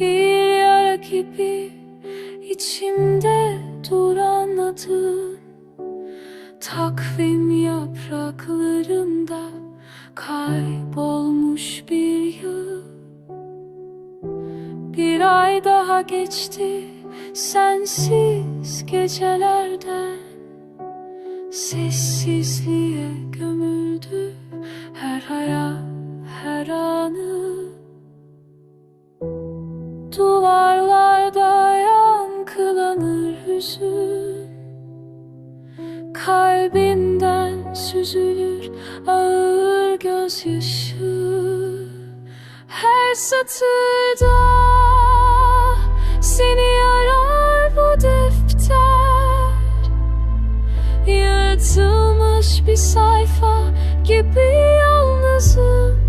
Bir yara gibi içimde duran adın Takvim yapraklarında kaybolmuş bir yıl. Bir ay daha geçti sensiz gecelerden. Sessizliğe gömüldü her hayal her anı hüzün Kalbinden süzülür ağır gözyaşı. Her satırda seni arar bu defter. Yırtılmış bir sayfa gibi yalnızım.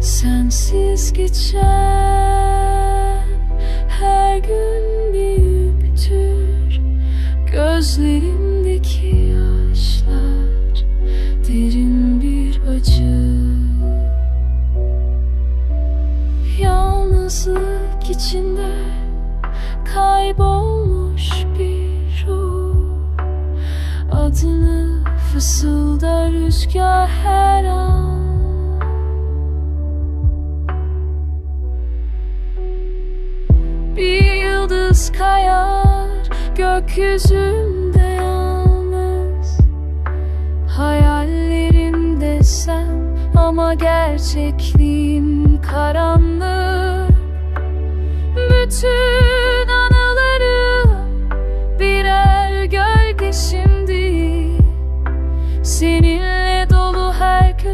Sensiz geçen içinde kaybolmuş bir ruh. Adını fısıldar rüzgar her an. Bir yıldız kayar gökyüzünde yalnız. Hayallerimde sen ama gerçekliğim karanlık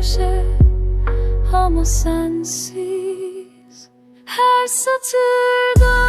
köşe ama sensiz. Her satırda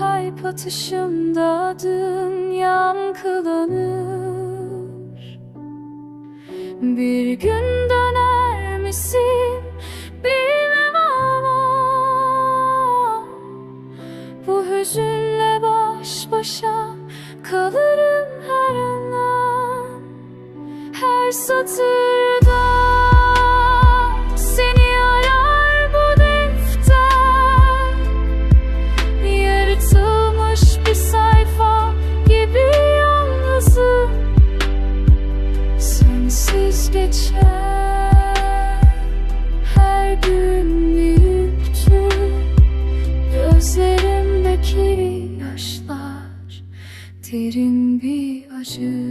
kalp atışımda adın yankılanır. Bir gün döner misin? Bilmem ama Bu hüzünle baş başa kalırım her an. Her satır Derin bir acı